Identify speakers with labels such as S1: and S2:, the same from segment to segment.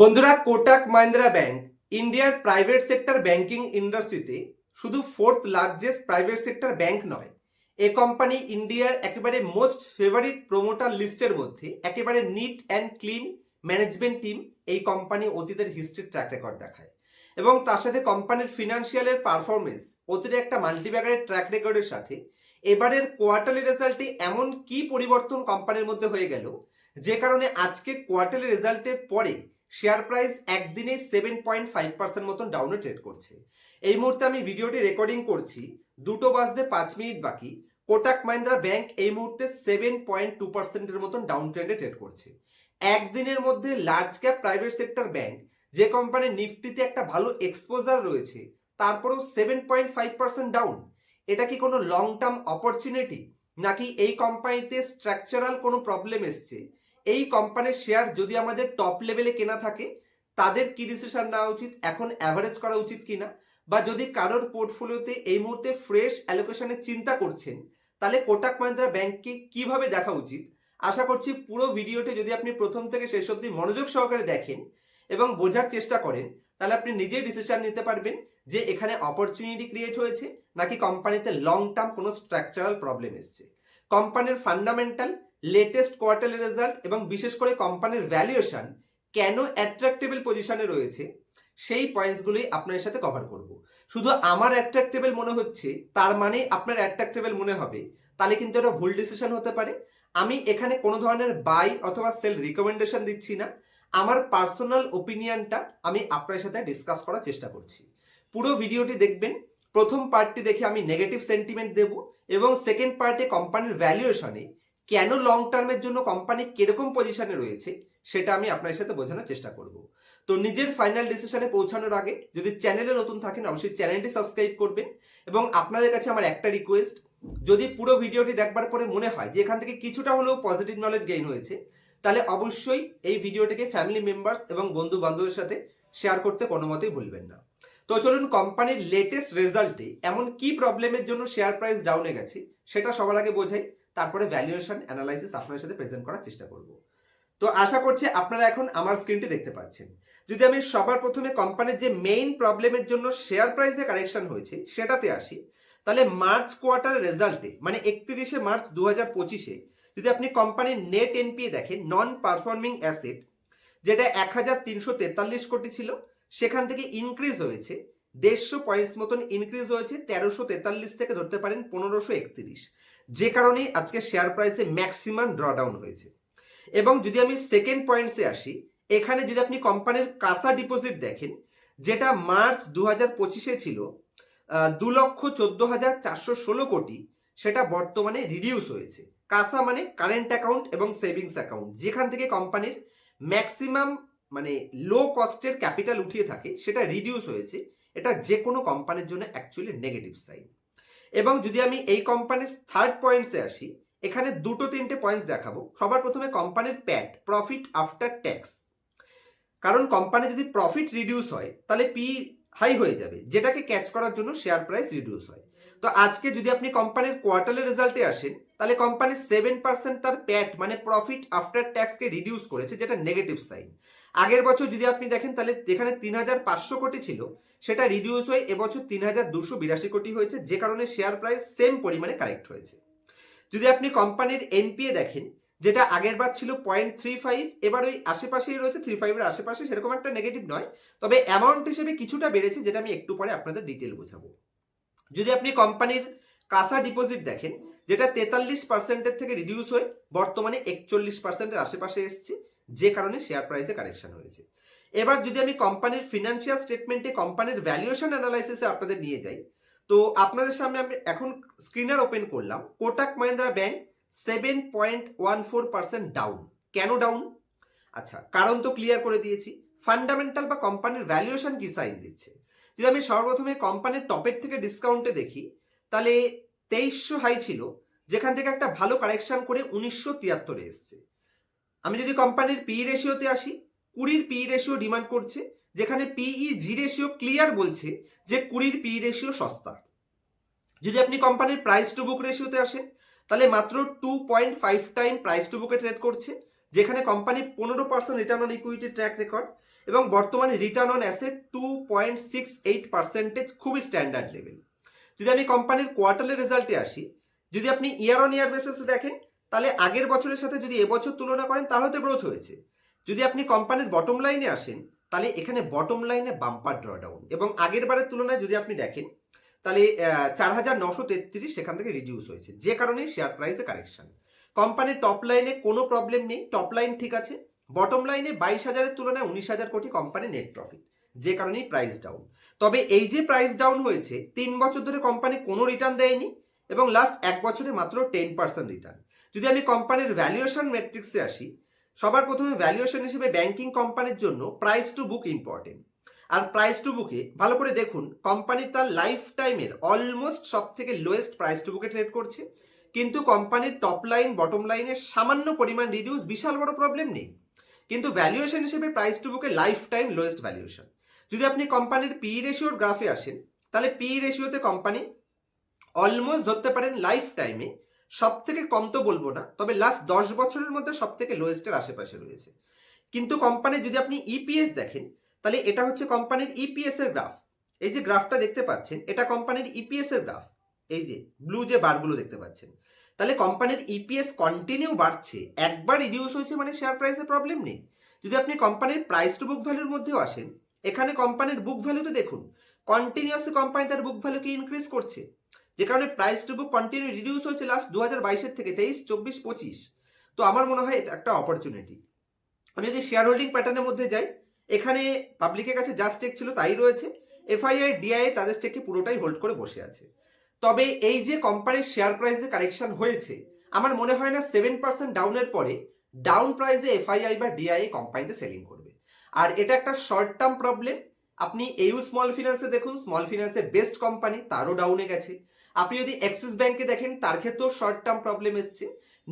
S1: বন্ধুরা, কোটাক মাহিন্দ্রা ব্যাংক, ইন্ডিয়ার private sector banking ইন্ডাস্ট্রিতে শুধু fourth largest private sector bank নয়, এ কোম্পানি ইন্ডিয়ার একেবারে মোস্ট ফেভারিট প্রমোটার লিস্টের মধ্যে একেবারে neat and clean management team এই কোম্পানি অতীতের হিস্ট্রির ট্র্যাক রেকর্ড দেখায়। এবং তার সাথে কোম্পানির ফিনান্সিয়ালের পারফরমেন্স অতীতের একটা মাল্টিব্যাগারের ট্র্যাক রেকর্ডের সাথে এবারের কোয়ার্টারলি রেজাল্টে এমন কি পরিবর্তন কোম্পানির মধ্যে হয়ে গেল, যে কারণে আজকে কোয়ার্টারলি রেজাল্টের পরে শেয়ার প্রাইস একদিনে সেভেন পয়েন্ট ফাইভ পার্সেন্ট মতন ডাউনে ট্রেড করছে। এই মুহূর্তে আমি ভিডিওটি রেকর্ডিং করছি, দুটো বাজতে পাঁচ মিনিট বাকি, কোটাক মাহিন্দ্রা ব্যাংক এই মুহূর্তে সেভেন পয়েন্ট টু পার্সেন্টের মতন ডাউন ট্রেন্ডে ট্রেড করছে। একদিনের মধ্যে large cap private sector bank যে কোম্পানির নিফটিতে একটা ভালো এক্সপোজার রয়েছে, তারপরেও seven point five percent down এটা কি কোনো লং টার্ম অপরচুনিটি নাকি এই কোম্পানিতে স্ট্রাকচারাল কোনো প্রবলেম এসছে? এই কোম্পানির শেয়ার যদি আমাদের টপ লেভেলে কেনা থাকে, তাদের কি ডিসিশন নেওয়া উচিত? এখন অ্যাভারেজ করা উচিত কিনা? বা যদি কারোর পোর্টফোলিওতে এই মুহূর্তে ফ্রেশ অ্যালোকেশনের চিন্তা করছেন, তাহলে কোটাক মাহিন্দ্রা ব্যাংককে কীভাবে দেখা উচিত? আশা করছি পুরো ভিডিওটি যদি আপনি প্রথম থেকে শেষ অবধি মনোযোগ সহকারে দেখেন এবং বোঝার চেষ্টা করেন, তাহলে আপনি নিজেই ডিসিশন নিতে পারবেন যে এখানে অপরচুনিটি ক্রিয়েট হয়েছে নাকি কোম্পানিতে লং টার্ম কোনো স্ট্রাকচারাল প্রবলেম এসছে। কোম্পানির ফান্ডামেন্টাল লেটেস্ট কোয়ার্টারলি রেজাল্ট এবং বিশেষ করে কোম্পানির ভ্যালুয়েশন কেন অ্যাট্রাক্টেবল পজিশনে রয়েছে, সেই পয়েন্টসগুলোই আপনার সাথে কভার করব। শুধু আমার অ্যাট্রাক্টেবল মনে হচ্ছে, তার মানে আপনার অ্যাট্রাক্টেবল মনে হবে, তাহলে কিন্তু এটা ভুল ডিসিশন হতে পারে। আমি এখানে কোনো ধরনের বাই অথবা সেল রিকমেন্ডেশন দিচ্ছি না। আমার পার্সোনাল ওপিনিয়নটা আমি আপনার সাথে ডিসকাস করার চেষ্টা করছি। পুরো ভিডিওটি দেখবেন, প্রথম পার্টটি দেখে আমি নেগেটিভ সেন্টিমেন্ট দেব এবং সেকেন্ড পার্টে কোম্পানির ভ্যালুয়েশনে কেন লং টার্মের জন্য কোম্পানি কীরকম পজিশনে রয়েছে, সেটা আমি আপনার সাথে বোঝানোর চেষ্টা করব। তো নিজের ফাইনাল ডিসিশনে পৌঁছানোর আগে যদি চ্যানেলে নতুন থাকেন, অবশ্যই চ্যানেলটি সাবস্ক্রাইব করবেন এবং আপনাদের কাছে আমার একটা রিকোয়েস্ট যদি পুরো ভিডিওটি দেখবার পরে মনে হয় যে এখান থেকে কিছুটা হলেও পজিটিভ নলেজ গেইন হয়েছে, তাহলে অবশ্যই এই ভিডিওটিকে ফ্যামিলি মেম্বার্স এবং বন্ধু বান্ধবের সাথে শেয়ার করতে কোনো মতেই ভুলবেন না। তো চলুন কোম্পানির লেটেস্ট রেজাল্টে এমন কি প্রবলেমের জন্য শেয়ার প্রাইস ডাউনে গেছে, সেটা সবার আগে বোঝাই। তারপরে ভ্যালুয়েশন অ্যানালাইসিস আপনার সাথে প্রেজেন্ট করার চেষ্টা করব। তো আশা করছি আপনারা এখন আমার স্ক্রিনটি দেখতে পাচ্ছেন। যদি আমি সবার প্রথমে কোম্পানির যে মেইন প্রবলেমের জন্য শেয়ার প্রাইসে কারেকশন হয়েছে, সেটাতে আসি, তাহলে মার্চ কোয়ার্টার রেজাল্টে মানে একত্রিশে মার্চ দু হাজার পঁচিশে, যদি আপনি কোম্পানির নেট এনপিএ দেখেন নন পারফর্মিং অ্যাসেট যেটা এক হাজার তিনশো তেতাল্লিশ কোটি ছিল, সেখান থেকে ইনক্রিজ হয়েছে, দেড়শো পয়েন্টস মতন ইনক্রিজ হয়েছে, তেরোশো তেতাল্লিশ থেকে ধরতে পারেন পনেরোশো একত্রিশ। যে কারণে আজকে শেয়ার প্রাইসে ম্যাক্সিমাম ড্রডাউন হয়েছে। এবং যদি আমি সেকেন্ড পয়েন্টসে আসি, এখানে যদি আপনি কোম্পানির কাসা ডিপোজিট দেখেন, যেটা মার্চ দু হাজার পঁচিশে ছিল দু লক্ষ চোদ্দ হাজার চারশো ষোলো কোটি, সেটা বর্তমানে রিডিউস হয়েছে। কাসা মানে কারেন্ট অ্যাকাউন্ট এবং সেভিংস অ্যাকাউন্ট যেখান থেকে কোম্পানির ম্যাক্সিমাম মানে লো কস্টের ক্যাপিটাল উঠিয়ে থাকে, সেটা রিডিউস হয়েছে। এটা যে কোনো কোম্পানির জন্য অ্যাকচুয়ালি নেগেটিভ সাইন এবং যদি আমি এই কোম্পানির থার্ড পয়েন্টসে আসি, এখানে দুটো তিনটে পয়েন্টস দেখাবো। সবার প্রথমে কোম্পানির প্যাট প্রফিট আফটার ট্যাক্স কারণ কোম্পানি যদি প্রফিট রিডিউস হয়, তাহলে পি হাই হয়ে যাবে। যেটাকে ক্যাচ করার জন্য শেয়ার প্রাইস রিডিউস হয়। তো আজকে যদি আপনি কোম্পানির কোয়ার্টারলি রেজাল্টে আসেন, তাহলে কোম্পানি সেভেন পার্সেন্ট তার প্যাট মানে প্রফিট আফটার ট্যাক্সকে রিডিউস করেছে, যেটা নেগেটিভ সাইন আগের বছর যদি আপনি দেখেন, তাহলে যেখানে তিন হাজার পাঁচশো কোটি ছিল, সেটা রিডিউস হয়ে এবছর তিন হাজার দুশো বিরাশি কোটি হয়েছে, যে কারণে শেয়ার প্রাইস সেম পরিমাণে কারেক্ট হয়েছে। যদি আপনি কোম্পানির এনপিএ দেখেন, যেটা আগের বার ছিল পয়েন্ট থ্রি ফাইভ এবার ওই আশেপাশেই রয়েছে থ্রি ফাইভের আশেপাশে সেরকম একটা নেগেটিভ নয়, তবে অ্যামাউন্ট হিসেবে কিছুটা বেড়েছে, যেটা আমি একটু পরে আপনাদের ডিটেল বোঝাবো। যদি আপনি কোম্পানির কাসা ডিপোজিট দেখেন, যেটা তেতাল্লিশ পার্সেন্টের থেকে রিডিউস হয়ে বর্তমানে একচল্লিশ পার্সেন্টের আশেপাশে এসছে যে কারণে শেয়ার প্রাইসে কারেকশন হয়েছে। এবার যদি আমি কোম্পানির ফিনান্সিয়াল স্টেটমেন্টে কোম্পানির ভ্যালুয়েশন অ্যানালাইসিসে আপনাদের নিয়ে যাই, তো আপনাদের সামনে আমি এখন স্ক্রিনার ওপেন করলাম। Kotak Mahindra bank seven point one four percent down কেন ডাউন আচ্ছা কারণ তো ক্লিয়ার করে দিয়েছি। ফান্ডামেন্টাল বা কোম্পানির ভ্যালুয়েশন কি সাইন দিচ্ছে? যদি আমি সর্বপ্রথমে কোম্পানির টপের থেকে ডিসকাউন্টে দেখি, তাহলে তেইশশো হাই ছিল, যেখান থেকে একটা ভালো কারেকশন করে উনিশশো তিয়াত্তরে এসছে। আমি যদি কোম্পানির পি রেশিওতে আসি, কুড়ির পি রেশিও ডিমান্ড করছে, যেখানে পিই জি রেশিও ক্লিয়ার বলছে যে কুড়ির পি রেশিও সস্তা। যদি আপনি কোম্পানির প্রাইস টু বুক রেশিওতে আসেন, তাহলে মাত্র two point five time price to বুকে ট্রেড করছে, যেখানে কোম্পানি পনেরো percent return on equity track record এবং বর্তমানে return on asset two point six eight percentage খুবই স্ট্যান্ডার্ড লেভেল যদি আমি কোম্পানির কোয়ার্টারের রেজাল্টে আসি, যদি আপনি ইয়ার অন ইয়ার বেসিসে দেখেন তাহলে আগের বছরের সাথে যদি এবছর তুলনা করেন, তাহলে তো গ্রোথ হয়েছে। যদি আপনি কোম্পানির বটম লাইনে আসেন, তাহলে এখানে বটম লাইনে বাম্পার ড্রডাউন এবং আগের বারের তুলনায় যদি আপনি দেখেন, তাহলে চার হাজার নশো তেত্রিশ সেখান থেকে রিডিউস হয়েছে। যে কারণে শেয়ার প্রাইসে কারেকশন কোম্পানির টপ লাইনে কোনো প্রবলেম নেই টপ লাইন ঠিক আছে। বটম লাইনে বাইশ হাজারের তুলনায় উনিশ হাজার কোটি কোম্পানি নেট প্রফিট যে কারণেই প্রাইস ডাউন তবে এই যে প্রাইস ডাউন হয়েছে, তিন বছর ধরে কোম্পানি কোনো রিটার্ন দেয়নি এবং লাস্ট এক বছরে মাত্র টেন পার্সেন্ট রিটার্ন যদি আমি কোম্পানির ভ্যালুয়েশন ম্যাট্রিক্সে আসি, সবার প্রথমে ভ্যালুয়েশন হিসেবে ব্যাংকিং কোম্পানির জন্য প্রাইস টু বুক ইম্পর্টেন্ট আর প্রাইস টু বুকে ভালো করে দেখুন কোম্পানি তার লাইফ টাইমের অলমোস্ট সব থেকে লোয়েস্ট প্রাইস টু বুকে ট্রেড করছে। কিন্তু কোম্পানির টপ লাইন বটম লাইনে সামান্য পরিমাণ রিডিউস বিশাল বড় প্রবলেম নেই। কিন্তু ভ্যালুয়েশন হিসেবে প্রাইস টু বুকে লাইফ টাইম লোয়েস্ট ভ্যালুয়েশন যদি আপনি কোম্পানির পি রেশিওর গ্রাফে আসেন, তাহলে পি রেশিওতে কোম্পানি অলমোস্ট ধরতে পারেন লাইফ টাইমে সব থেকে কম তো বলব না, তবে লাস্ট দশ বছরের মধ্যে সব থেকে লোয়েস্টের আশেপাশে রয়েছে। কিন্তু কোম্পানির যদি আপনি ইপিএস দেখেন, তাহলে এটা হচ্ছে কোম্পানির ইপিএস এর গ্রাফ এই যে গ্রাফটা দেখতে পাচ্ছেন, এটা কোম্পানির ইপিএস এর গ্রাফ এই যে ব্লু যে বারগুলো দেখতে পাচ্ছেন। তাহলে কোম্পানির ইপিএস কন্টিনিউ বাড়ছে, একবার রিডিউস হয়েছে মানে শেয়ার প্রাইসে প্রবলেম নেই। যদি আপনি কোম্পানির প্রাইস টু বুক ভ্যালুর মধ্যেও আসেন, এখানে কোম্পানির বুক ভ্যালু তো দেখুন কন্টিনিউয়াসলি কোম্পানি তার বুক ভ্যালুকে ইনক্রিজ করছে। যে কারণে price to book continue reduce হয়েছে লাস্ট দু হাজার বাইশের থেকে তেইশ, চব্বিশ, পঁচিশ। তো আমার মনে হয় এটা একটা অপরচুনিটি আমি যদি শেয়ার হোল্ডিং প্যাটার্নের মধ্যে যাই, এখানে পাবলিকের কাছে যা স্টেক ছিল তাই রয়েছে। এফআইআই ডিআইএ তাদের স্টেককে পুরোটাই হোল্ড করে বসে আছে। তবে এই যে কোম্পানির শেয়ার প্রাইসে কারেকশন হয়েছে, আমার মনে হয় না সেভেন পার্সেন্ট ডাউনের পরে ডাউন প্রাইসে এফআইআই বা ডিআইএ কোম্পানিতে সেলিং করবে। আর এটা একটা শর্ট টার্ম প্রবলেম আপনি এউ স্মল ফিনান্সে দেখুন স্মল ফিনান্সের বেস্ট কোম্পানি তারও ডাউনে গেছে। আপনি যদি অ্যাক্সিস ব্যাংকে দেখেন, তার ক্ষেত্রেও শর্ট টার্ম প্রবলেম এসছে।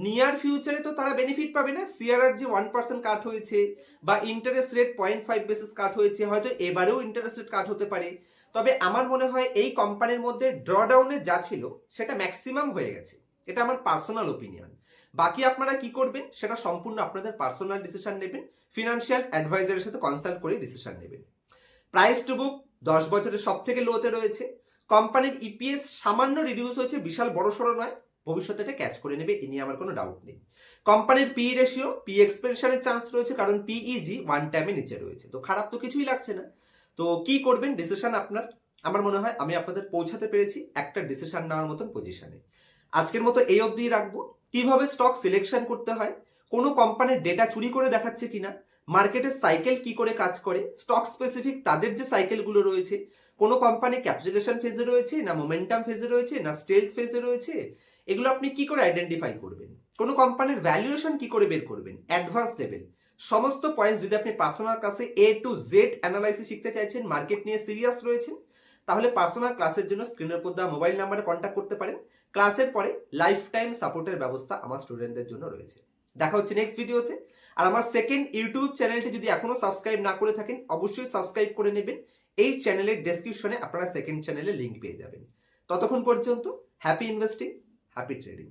S1: নিয়ার ফিউচারে তো তারা বেনিফিট পাবে না। সিআরআর যে ওয়ান পার্সেন্ট কাট হয়েছে বা interest rate point five basis cut হয়েছে, হয়তো এবারেও ইন্টারেস্ট রেট কাট হতে পারে। তবে আমার মনে হয় এই কোম্পানির মধ্যে ড্রডাউনে যা ছিল, সেটা ম্যাক্সিমাম হয়ে গেছে। এটা আমার পার্সোনাল ওপিনিয়ন বাকি আপনারা কি করবেন, সেটা সম্পূর্ণ আপনাদের পার্সোনাল ডিসিশন নেবেন। ফিনান্সিয়াল অ্যাডভাইজারের সাথে কনসাল্ট করে ডিসিশন নেবেন। প্রাইস টু বুক দশ বছরের সব থেকে লোতে রয়েছে। কোম্পানির ইপিএস সামান্য রিডিউস হয়েছে, বিশাল বড় সড়ো নয়। ভবিষ্যতে এটা ক্যাচ করে নেবে, এ নিয়ে আমার কোনো ডাউট নেই। কোম্পানির পি রেশিও পি এক্সপেনশনের চান্স রয়েছে, কারণ পিইজি ওয়ান টাইমে নিচে রয়েছে। তো খারাপ তো কিছুই লাগছে না। তো কি করবেন? ডিসিশন আপনার। আমার মনে হয় আমি আপনাদের পৌঁছাতে পেরেছি একটা ডিসিশন নেওয়ার মতন পজিশনে আজকের মতো এই অবধি রাখব। কীভাবে স্টক সিলেকশন করতে হয়? কোনো কোম্পানির ডেটা চুরি করে দেখাচ্ছে কিনা? মার্কেটের সাইকেল কি করে কাজ করে? স্টক স্পেসিফিক তাদের যে সাইকেলগুলো রয়েছে কোনো কোম্পানি ক্যাপচুলেশন ফেজে রয়েছে, না মোমেন্টাম ফেজে রয়েছে, না স্টেজ ফেজে রয়েছে, এগুলো আপনি কি করে আইডেন্টিফাই করবেন? কোনো কোম্পানির ভ্যালুয়েশন কি করে বের করবেন? অ্যাডভান্স লেভেল সমস্ত পয়েন্ট যদি আপনি পার্সোনাল ক্লাসে এ টু জেড অ্যানালাইসিস শিখতে চাইছেন মার্কেট নিয়ে সিরিয়াস রয়েছেন, তাহলে পার্সোনাল ক্লাসের জন্য স্ক্রিনের উপর দেওয়া মোবাইল নাম্বারে কন্ট্যাক্ট করতে পারেন। ক্লাসের পরে লাইফ টাইম সাপোর্টের ব্যবস্থা আমার স্টুডেন্টদের জন্য রয়েছে। দেখা হচ্ছে নেক্সট ভিডিওতে আর আমার সেকেন্ড ইউটিউব চ্যানেলটি যদি এখনও সাবস্ক্রাইব না করে থাকেন, অবশ্যই সাবস্ক্রাইব করে নেবেন। এই চ্যানেলের ডেসক্রিপশনে আপনারা সেকেন্ড চ্যানেলে লিঙ্ক পেয়ে যাবেন। ততক্ষণ পর্যন্ত হ্যাপি ইনভেস্টিং হ্যাপি ট্রেডিং